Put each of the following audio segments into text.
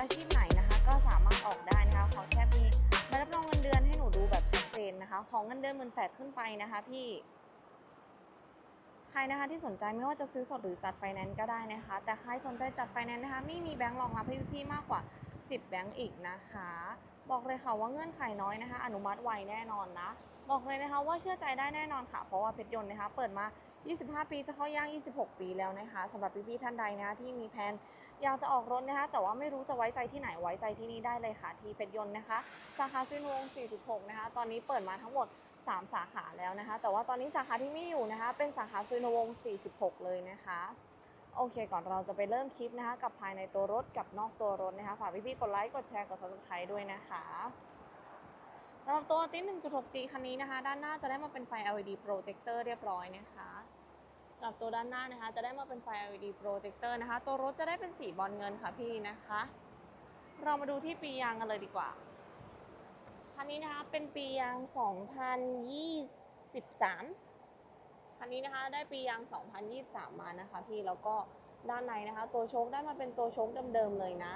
อาชีพไหนนะคะ ก็สามารถออกได้นะคะขอแค่มีใบรับรองเงินเดือนให้หนูดูแบบชัดเจนนะคะ ของเงินเดือนหมื่นแปดขึ้นไปนะคะ พี่ ใครนะคะที่สนใจไม่ว่าจะซื้อสดหรือจัดไฟแนนซ์ก็ได้นะคะ แต่ใครสนใจจัดไฟแนนซ์นะคะ ไม่มีแบงค์รองรับให้พี่ๆมากกว่า 10 แบงค์อีกนะคะ บอกเลยค่ะว่าเงื่อนไขน้อยนะคะ อนุมัติไวแน่นอนนะ บอกเลยนะคะว่าเชื่อใจได้แน่นอนค่ะ เพราะว่าเพชรยนต์นะคะ เปิดมา 25 ปีจะเข้าย่าง 26 ปีแล้วนะคะสำหรับพี่ๆท่านใดนะที่มีแผน อยากจะออกรถนะคะ แต่ว่าไม่รู้จะไว้ใจที่ไหนไว้ใจที่นี่ได้เลยค่ะทีเพชรยนต์นะคะ สาขาซินวง 46 นะคะ ตอนนี้เปิดมาทั้งหมด 3 สาขาแล้วนะคะ แต่ว่าตอนนี้สาขาที่ไม่อยู่นะคะ เป็นสาขาซุนวง 46 เลยนะคะโอเค ก่อนเราจะไปเริ่มคลิปนะคะ กับภายในตัวรถกับนอกตัวรถนะคะ ฝากพี่ๆกดไลค์กดแชร์กด subscribe ด้วยนะคะสำหรับตัวติ้น 1.6G คันนี้นะคะ ด้านหน้าจะได้มาเป็นไฟ LED projector เรียบร้อยนะคะ สำหรับตัวด้านหน้านะคะ จะได้มาเป็นไฟ LED projector นะคะ ตัวรถจะได้เป็นสีบอลเงินค่ะพี่นะคะ เรามาดูที่ปียางกันเลยดีกว่า คันนี้นะคะเป็นปียาง 2023 คันนี้นะคะได้ปียาง 2023 มานะคะ พี่แล้วก็ด้านในนะคะ ตัวโชคได้มาเป็นตัวโชคเดิมๆเลยนะ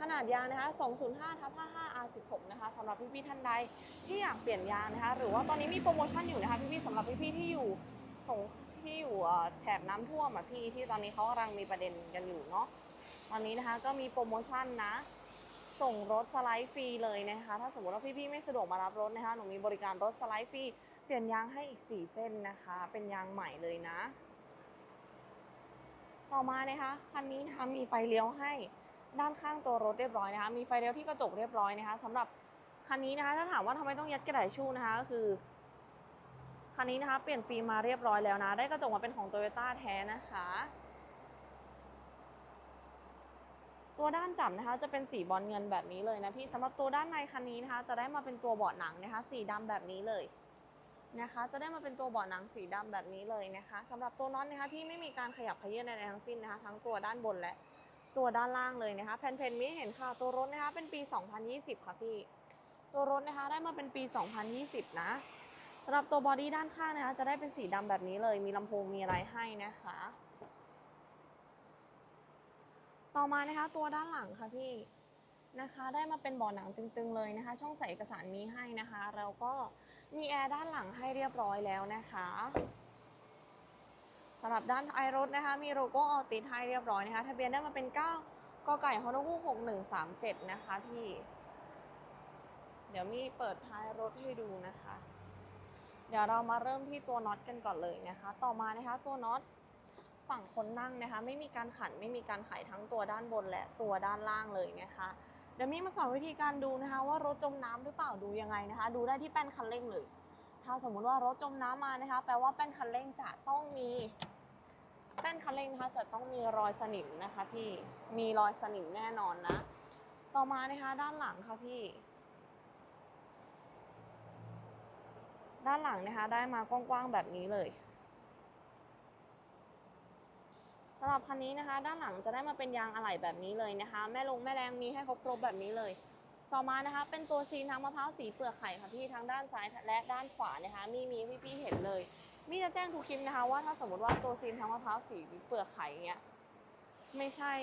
ขนาดยางนะคะ205ทับ55 R16 นะคะสำหรับพี่ๆท่านใดที่อยากเปลี่ยนยางนะคะ หรือว่าตอนนี้มีโปรโมชั่นอยู่นะคะพี่ๆสำหรับพี่ๆที่อยู่ สงที่อยู่แถบน้ำท่วมอะพี่ที่ตอนนี้เขากำลังมีประเด็นกันอยู่เนาะตอนนี้นะคะก็มีโปรโมชั่นนะ ส่งรถสไลด์ฟรีเลยนะคะ ถ้าสมมติว่าพี่ๆไม่สะดวกมารับรถนะคะหนูมีบริการรถสไลด์ฟรีเปลี่ยนยางให้อีก 4 เส้นนะคะ เป็นยางใหม่เลยนะ ต่อมานะคะคันนี้นะคะมีไฟเลี้ยวให้ด้านข้างตัวรถเรียบร้อยนะคะ มีไฟเลี้ยวที่กระจกเรียบร้อยนะคะสำหรับคันนี้นะคะถ้าถามว่าทำไมต้องยัดกระดาษชู่นะคะก็คือ คันนี้นะคะเปลี่ยนฟิล์มมาเรียบร้อยแล้วนะ ได้กระจกมาเป็นของโตโยต้าแท้นะคะ ตัวด้านจับนะคะจะเป็นสีบอลเงินแบบนี้เลยนะพี่สำหรับตัวด้านในคันนี้นะคะ จะได้มาเป็นตัวเบาะหนังนะคะ สีดำแบบนี้เลยนะคะ จะได้มาเป็นตัวเบาะหนังสีดำแบบนี้เลยนะคะสำหรับตัวน็อตนะคะพี่ไม่มีการขยับเขยื้อนใดๆทั้งสิ้นนะคะ ทั้งตัวด้านบนและตัวด้านล่างเลยนะคะแผ่นๆนี้เห็นค่ะตัวรถนะคะเป็นปี 2020 ค่ะพี่ ตัวรถนะคะได้มาเป็นปี 2020 นะสำหรับตัวบอดี้ด้านข้างนะคะจะได้เป็นสีดำแบบนี้เลย มีลำโพงมีอะไรให้นะคะ ต่อมานะคะตัวด้านหลังค่ะพี่นะคะได้มาเป็นเบาะหนังตึงๆเลยนะคะ ช่องใส่เอกสารมีให้นะคะแล้วก็มีแอร์ด้านหลังให้เรียบร้อยแล้วนะคะสำหรับด้านท้ายรถนะคะ มีโลโก้ออติดให้เรียบร้อยนะคะ ทะเบียนได้มาเป็น 9กไก่ฮอนอคู่6137นะคะพี่ เดี๋ยวมีเปิดท้ายรถให้ดูนะคะ เดี๋ยวเรามาเริ่มที่ตัวน็อตกันก่อนเลยนะคะ ต่อมานะคะตัวน็อตฝั่งคนนั่งนะคะ ไม่มีการขันไม่มีการไขทั้งตัวด้านบนและตัวด้านล่างเลยนะคะ เดี๋ยวมีมาสอนวิธีการดูนะคะ ว่ารถจมน้ำหรือเปล่าดูยังไงนะคะ ดูได้ที่แป้นคันเร่งเลย ถ้าสมมุติว่ารถจมน้ำมานะคะ แปลว่าแป้นคันเร่งจะต้องมีแป้นคันเร่งนะคะจะต้องมีรอยสนิมนะคะพี่มีรอยสนิมแน่นอนนะ ต่อมานะคะด้านหลังค่ะพี่ ด้านหลังนะคะได้มากว้างๆแบบนี้เลยสำหรับคันนี้นะคะ ด้านหลังจะได้มาเป็นยางอะไหล่แบบนี้เลยนะคะ แม่ลงแม่แรงมีให้ครบครบแบบนี้เลย ต่อมานะคะ เป็นตัวซีนทางมะพร้าวสีเปลือกไข่ค่ะพี่ทั้งด้านซ้ายและด้านขวานะคะ มีมีพี่พี่ๆเห็นเลย มีจะแจ้งทุกคลิปนะคะ ว่าถ้าสมมติว่าตัวซีนทางมะพร้าวสีเปลือกไข่เนี้ยไม่ใช่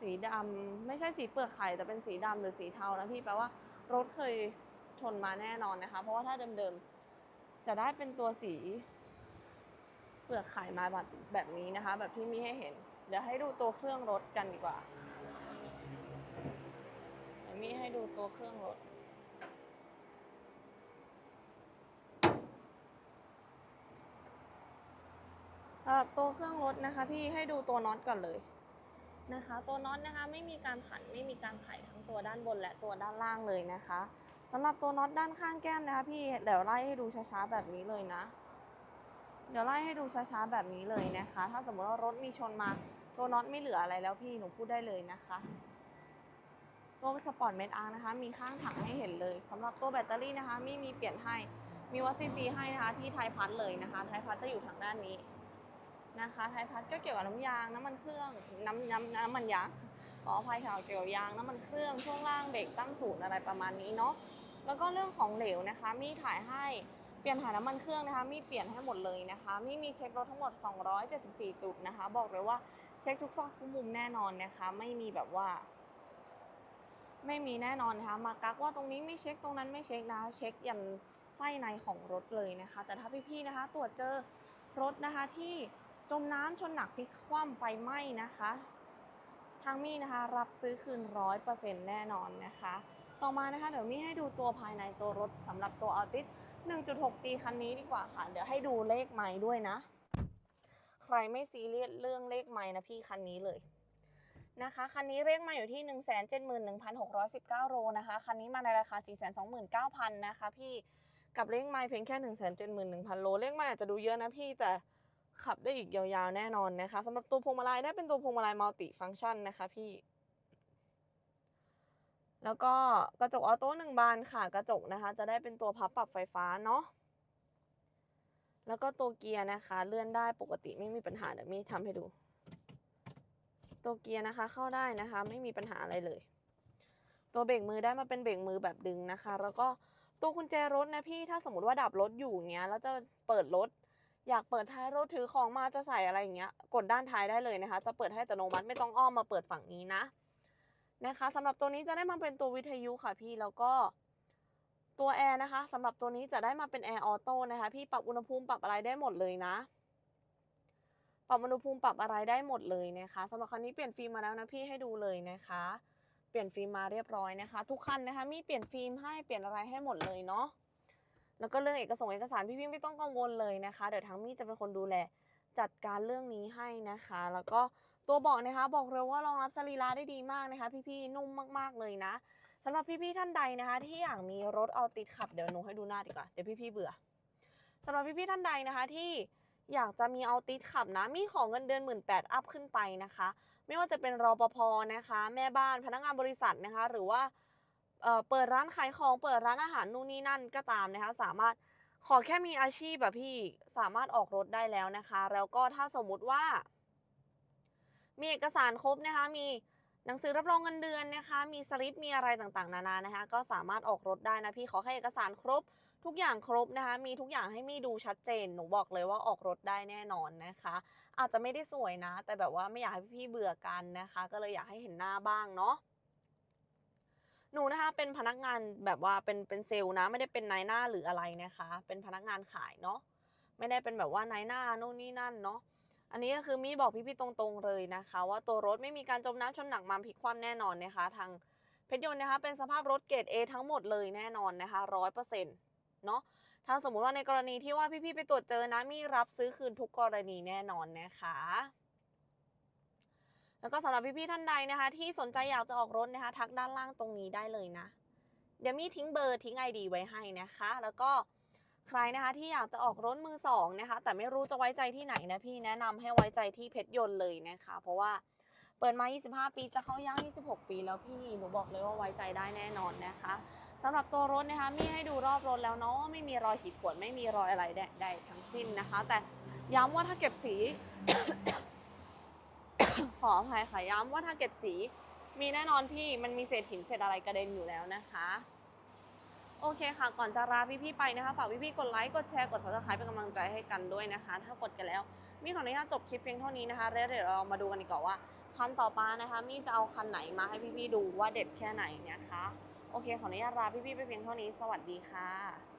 สีดำไม่ใช่สีเปลือกไข่แต่เป็นสีดำหรือสีเทานะพี่แปลว่ารถเคย ชนมาแน่นอนนะคะ เพราะว่าถ้าเดิมๆ จะได้เป็นตัวสี เปลือกไข่มาแบบแบบนี้นะคะ แบบที่มีให้เห็น เดี๋ยวให้ดูตัวเครื่องรถกันดีกว่าเดี๋ยวมีให้ดูตัวเครื่องรถสำหรับตัวเครื่องรถนะคะ พี่ให้ดูตัวน็อตก่อนเลยนะคะ ตัวน็อตนะคะไม่มีการขันไม่มีการไขทั้งตัวด้านบนและตัวด้านล่างเลยนะคะ สำหรับตัวน็อตด้านข้างแก้มนะคะพี่เดี๋ยวไล่ให้ดูช้าๆแบบนี้เลยนะ เดี๋ยวไล่ให้ดูช้าๆแบบนี้เลยนะคะ ถ้าสมมติว่ารถมีชนมา ตัวน็อตไม่เหลืออะไรแล้วพี่หนูพูดได้เลยนะคะตัวสปอร์ตเมดอาร์นะคะ มีข้างถังให้เห็นเลยสำหรับตัวแบตเตอรี่นะคะไมีมีเปลี่ยนให้มีวัดซีซีให้นะคะที่ไทยพัทเลยนะคะ ไทยพัทจะอยู่ทางด้านนี้นะคะ ไทยพัทก็เกี่ยวกับน้ำยางน้ำมันเครื่องน้ำน้ำน้ำมันยางขออภัยค่ะเกี่ยวกับยางน้ำมันเครื่องช่วงล่างเบรกตั้งศูนย์อะไรประมาณนี้เนาะ แล้วก็เรื่องของเหลวนะคะ มีถ่ายให้เปลี่ยนถ่ายน้ำมันเครื่องนะคะ มีเปลี่ยนให้หมดเลยนะคะ มีมีเช็ครถทั้งหมด 274 จุดนะคะ บอกเลยว่าเช็คทุกซอกทุกมุมแน่นอนนะคะ ไม่มีแบบว่า ไม่มีแน่นอนนะคะ มากักว่าตรงนี้ไม่เช็คตรงนั้นไม่เช็คนะเช็คยันไส้ในของรถเลยนะคะ แต่ถ้าพี่ๆนะคะ ตรวจเจอรถนะคะที่จมน้ำชนหนักพลิกคว่ำไฟไหม้นะคะ ทางมี่นะคะ รับซื้อคืนร้อยเปอร์เซ็นต์แน่นอนนะคะ ต่อมานะคะเดี๋ยวมี่ให้ดูตัวภายในตัวรถสำหรับตัว Altis 1.6G คันนี้ดีกว่าค่ะ เดี๋ยวให้ดูเลขไม้ด้วยนะ ใครไม่ซีเรียสเรื่องเลขไม้นะพี่คันนี้เลยนะคะคันนี้เรียกมาอยู่ที่ 171,619โลนะคะคันนี้มาในราคา 429,000 นะคะพี่กับเลขไมล์เพียงแค่ 171,000 โลเลขไมล์อาจจะดูเยอะนะพี่แต่ขับได้อีกยาวๆแน่นอนนะคะสำหรับตัวพวงมาลัยได้เป็นตัวพวงมาลัยมัลติฟังก์ชันนะคะพี่ แล้วก็กระจกออโต้หนึ่งบานค่ะ กระจกนะคะ จะได้เป็นตัวพับปรับไฟฟ้าเนาะแล้วก็ตัวเกียร์นะคะ เลื่อนได้ปกติไม่มีปัญหาเดี๋ยวมีทำให้ดู ตัวเกียร์นะคะ เข้าได้นะคะ ไม่มีปัญหาอะไรเลย ตัวเบรกมือได้มาเป็นเบรกมือแบบดึงนะคะ แล้วก็ตัวกุญแจรถนะพี่ถ้าสมมติว่าดับรถอยู่เงี้ยแล้วจะเปิดรถ อยากเปิดท้ายรถถือของมาจะใส่อะไรอย่างเงี้ย กดด้านท้ายได้เลยนะคะ จะเปิดให้อัตโนมัติไม่ต้องอ้อมมาเปิดฝั่งนี้นะ นะคะสำหรับตัวนี้จะได้มาเป็นตัววิทยุค่ะพี่แล้วก็ตัวแอร์นะคะสำหรับตัวนี้จะได้มาเป็นแอร์ออโต้นะคะพี่ปรับอุณหภูมิปรับอะไรได้หมดเลยนะ ปรับอุณหภูมิปรับอะไรได้หมดเลยนะคะสำหรับคันนี้เปลี่ยนฟิล์มมาแล้วนะพี่ให้ดูเลยนะคะ เปลี่ยนฟิล์มมาเรียบร้อยนะคะ ทุกคันนะคะมีเปลี่ยนฟิล์มให้เปลี่ยนอะไรให้หมดเลยเนาะแล้วก็เรื่องเอกสารเอกสารพี่พี่ไม่ต้องกังวลเลยนะคะ เดี๋ยวทั้งมี่จะเป็นคนดูแล จัดการเรื่องนี้ให้นะคะ แล้วก็ตัวเบอกนะคะบอกเลยว่ารองรับสรีระได้ดีมากนะคะ พี่ๆนุ่มมากๆเลยนะสำหรับพี่ๆท่านใดนะคะ ที่อยากมีรถเอาติดขับเดี๋ยวหนูให้ดูหน้าดีกว่าเดี๋ยวพี่ๆเบื่อสำหรับพี่ๆท่านใดนะคะที่อยากจะมีเอาติดขับนะ มีของเงินเดือน1 8ื่นแปดอัพขึ้นไปนะคะ ไม่ว่าจะเป็นรปภนะคะ แม่บ้านพนักงานบริษัทนะคะ หรือว่าเเปิดร้านขายของเปิดร้านอาหารนู่นนี่นั่นก็ตามนะคะ สามารถ ขอแค่มีอาชีพแบบพี่สามารถออกรถได้แล้วนะคะ แล้วก็ถ้าสมมุติว่า มีเอกสารครบนะคะ มีหนังสือรับรองเงินเดือนนะคะ มีสลิปมีอะไรต่างๆ นานานะคะ ก็สามารถออกรถได้นะพี่ขอแค่เอกสารครบ ทุกอย่างครบนะคะ มีทุกอย่างให้มี่ดูชัดเจน หนูบอกเลยว่าออกรถได้แน่นอนนะคะ อาจจะไม่ได้สวยนะ แต่แบบว่าไม่อยากให้พี่เบื่อกันนะคะ ก็เลยอยากให้เห็นหน้าบ้างเนาะ หนูนะคะเป็นพนักงานแบบว่าเป็นเป็นเซลล์นะ ไม่ได้เป็นนายหน้าหรืออะไรนะคะ เป็นพนักงานขายเนาะไม่ได้เป็นแบบว่านายหน้านู่นนี่นั่นเนาะอันนี้ก็คือมี่บอกพี่ๆตรงๆเลยนะคะ ว่าตัวรถไม่มีการจมน้ำชนหนักมาพลิกคว่ำแน่นอนนะคะ ทางเพชรยนต์นะคะ เป็นสภาพรถเกรด A ทั้งหมดเลยแน่นอนนะคะร้อยเปอร์เซ็นต์เนาะถ้าสมมุติว่าในกรณีที่ว่าพี่ๆไปตรวจเจอนะมีรับซื้อคืนทุกกรณีแน่นอนนะคะ แล้วก็สำหรับพี่ๆท่านใดนะคะ ที่สนใจอยากจะออกรถนะคะ ทักด้านล่างตรงนี้ได้เลยนะ เดี๋ยวมีทิ้งเบอร์ทิ้งไอดีไว้ให้นะคะ แล้วก็ใครนะคะที่อยากจะออกรถมือสองนะคะ แต่ไม่รู้จะไว้ใจที่ไหนนะพี่แนะนำให้ไว้ใจที่เพชรยนต์เลยนะคะ เพราะว่าเปิดมา 25 ปีจะเข้าย่าง 26 ปีแล้วพี่ หนูบอกเลยว่าไว้ใจได้แน่นอนนะคะสำหรับตัวรถนะคะ มีให้ดูรอบรถแล้วเนาะ ไม่มีรอยขีดข่วน ไม่มีรอยอะไรใดๆทั้งสิ้นนะคะ แต่ย้ำว่าถ้าเก็บสี ขออภัยค่ะย้ำว่าถ้าเก็บสีมีแน่นอนพี่มันมีเศษหินเศษอะไรกระเด็นอยู่แล้วนะคะ โอเคค่ะก่อนจะลาพี่ๆไปนะคะฝากพี่ๆกดไลค์กดแชร์กด subscribe เป็นกำลังใจให้กันด้วยนะคะ ถ้ากดกันแล้วมีขออนุญาตจบคลิปเพียงเท่านี้นะคะแล้วเดี๋ยวเรามาดูกันดีกว่าว่าคันต่อไปนะคะมีจะเอาคันไหนมาให้พี่ๆดูว่าเด็ดแค่ไหนนะคะ โอเคขออนุญาตลาพี่ๆไปเพียงเท่านี้ สวัสดีค่ะ